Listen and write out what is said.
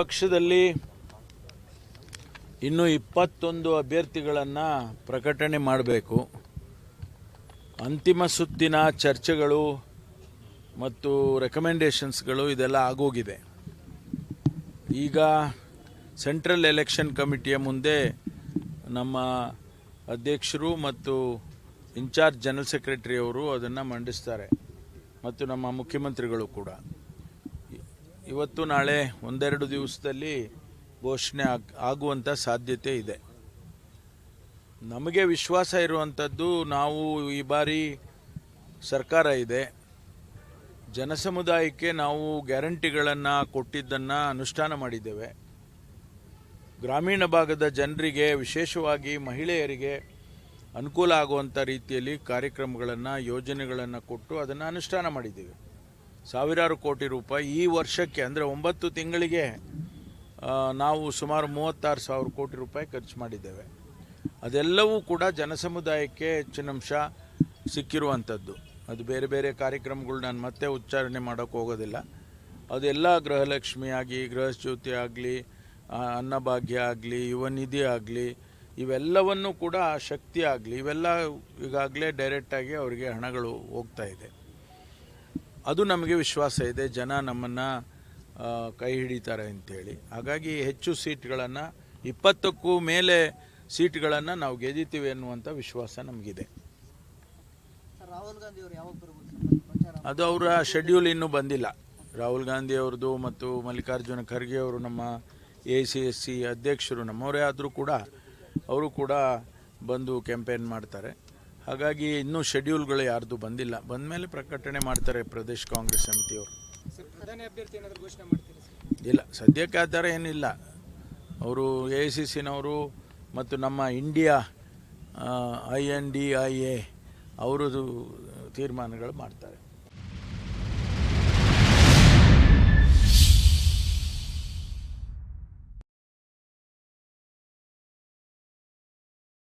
ಪಕ್ಷದಲ್ಲಿ ಇನ್ನು ಇಪ್ಪತ್ತೊಂದು ಅಭ್ಯರ್ಥಿಗಳನ್ನು ಪ್ರಕಟಣೆ ಮಾಡಬೇಕು. ಅಂತಿಮ ಸುತ್ತಿನ ಚರ್ಚೆಗಳು ಮತ್ತು ರೆಕಮೆಂಡೇಷನ್ಸ್ಗಳು ಇದೆಲ್ಲ ಆಗೋಗಿದೆ. ಈಗ ಸೆಂಟ್ರಲ್ ಎಲೆಕ್ಷನ್ ಕಮಿಟಿಯ ಮುಂದೆ ನಮ್ಮ ಅಧ್ಯಕ್ಷರು ಮತ್ತು ಇನ್ಚಾರ್ಜ್ ಜನರಲ್ ಸೆಕ್ರೆಟರಿಯವರು ಅದನ್ನು ಮಂಡಿಸ್ತಾರೆ. ಮತ್ತು ನಮ್ಮ ಮುಖ್ಯಮಂತ್ರಿಗಳು ಕೂಡ. ಇವತ್ತು ನಾಳೆ ಒಂದೆರಡು ದಿವಸದಲ್ಲಿ ಘೋಷಣೆ ಆಗ್ ಆಗುವಂಥ ಸಾಧ್ಯತೆ ಇದೆ. ನಮಗೆ ವಿಶ್ವಾಸ ಇರುವಂಥದ್ದು ನಾವು ಈ ಬಾರಿ ಸರ್ಕಾರ ಇದೆ. ಜನಸಮುದಾಯಕ್ಕೆ ನಾವು ಗ್ಯಾರಂಟಿಗಳನ್ನು ಕೊಟ್ಟಿದ್ದನ್ನು ಅನುಷ್ಠಾನ ಮಾಡಿದ್ದೇವೆ. ಗ್ರಾಮೀಣ ಭಾಗದ ಜನರಿಗೆ, ವಿಶೇಷವಾಗಿ ಮಹಿಳೆಯರಿಗೆ ಅನುಕೂಲ ಆಗುವಂಥ ರೀತಿಯಲ್ಲಿ ಕಾರ್ಯಕ್ರಮಗಳನ್ನು, ಯೋಜನೆಗಳನ್ನು ಕೊಟ್ಟು ಅದನ್ನು ಅನುಷ್ಠಾನ ಮಾಡಿದ್ದೇವೆ. ಸಾವಿರಾರು ಕೋಟಿ ರೂಪಾಯಿ ಈ ವರ್ಷಕ್ಕೆ, ಅಂದರೆ ಒಂಬತ್ತು ತಿಂಗಳಿಗೆ ನಾವು ಸುಮಾರು ಮೂವತ್ತಾರು ಸಾವಿರ ಕೋಟಿ ರೂಪಾಯಿ ಖರ್ಚು ಮಾಡಿದ್ದೇವೆ. ಅದೆಲ್ಲವೂ ಕೂಡ ಜನಸಮುದಾಯಕ್ಕೆ ಹೆಚ್ಚಿನ ಅಂಶ ಸಿಕ್ಕಿರುವಂಥದ್ದು. ಅದು ಬೇರೆ ಬೇರೆ ಕಾರ್ಯಕ್ರಮಗಳು ನಾನು ಮತ್ತೆ ಉಚ್ಚಾರಣೆ ಮಾಡೋಕ್ಕೆ ಹೋಗೋದಿಲ್ಲ. ಅದೆಲ್ಲ ಗೃಹಲಕ್ಷ್ಮಿ ಆಗಲಿ ಗೃಹಜ್ಯೋತಿ ಆಗಲಿ ಅನ್ನಭಾಗ್ಯ ಆಗಲಿ, ಯುವ ನಿಧಿ ಆಗಲಿ, ಇವೆಲ್ಲವನ್ನು ಕೂಡ ಶಕ್ತಿ ಆಗಲಿ, ಇವೆಲ್ಲ ಈಗಾಗಲೇ ಡೈರೆಕ್ಟಾಗಿ ಅವರಿಗೆ ಹಣಗಳು ಹೋಗ್ತಾ ಇದೆ. ಅದು ನಮಗೆ ವಿಶ್ವಾಸ ಇದೆ. ಜನ ನಮ್ಮನ್ನು ಕೈ ಹಿಡಿತಾರೆ ಅಂತೇಳಿ. ಹಾಗಾಗಿ ಹೆಚ್ಚು ಸೀಟ್ಗಳನ್ನು ಇಪ್ಪತ್ತಕ್ಕೂ ಮೇಲೆ ಸೀಟ್ಗಳನ್ನು ನಾವು ಗೆದ್ದಿತೀವಿ ಅನ್ನುವಂಥ ವಿಶ್ವಾಸ ನಮಗಿದೆ. ಅದು ಅವರ ಶೆಡ್ಯೂಲ್ ಇನ್ನೂ ಬಂದಿಲ್ಲ. ರಾಹುಲ್ ಗಾಂಧಿ ಅವ್ರದ್ದು ಮತ್ತು ಮಲ್ಲಿಕಾರ್ಜುನ ಖರ್ಗೆ ಅವರು ನಮ್ಮ ಎ ಸಿ ಎಸ್ ಸಿ ಅಧ್ಯಕ್ಷರು ನಮ್ಮವರೇ ಆದರೂ ಕೂಡ ಅವರು ಕೂಡ ಬಂದು ಕ್ಯಾಂಪೇನ್ ಮಾಡ್ತಾರೆ. ಹಾಗಾಗಿ ಇನ್ನೂ ಶೆಡ್ಯೂಲ್ಗಳು ಯಾರ್ದು ಬಂದಿಲ್ಲ. ಬಂದ ಮೇಲೆ ಪ್ರಕಟಣೆ ಮಾಡ್ತಾರೆ ಪ್ರದೇಶ್ ಕಾಂಗ್ರೆಸ್ ಸಮಿತಿಯವರು. ಇಲ್ಲ ಸದ್ಯಕ್ಕೆ ಆ ಥರ ಏನಿಲ್ಲ. ಅವರು ಎ ಐ ಸಿ ಸಿನವರು ಮತ್ತು ನಮ್ಮ India I N D I A ಅವರದು ತೀರ್ಮಾನಗಳು ಮಾಡ್ತಾರೆ.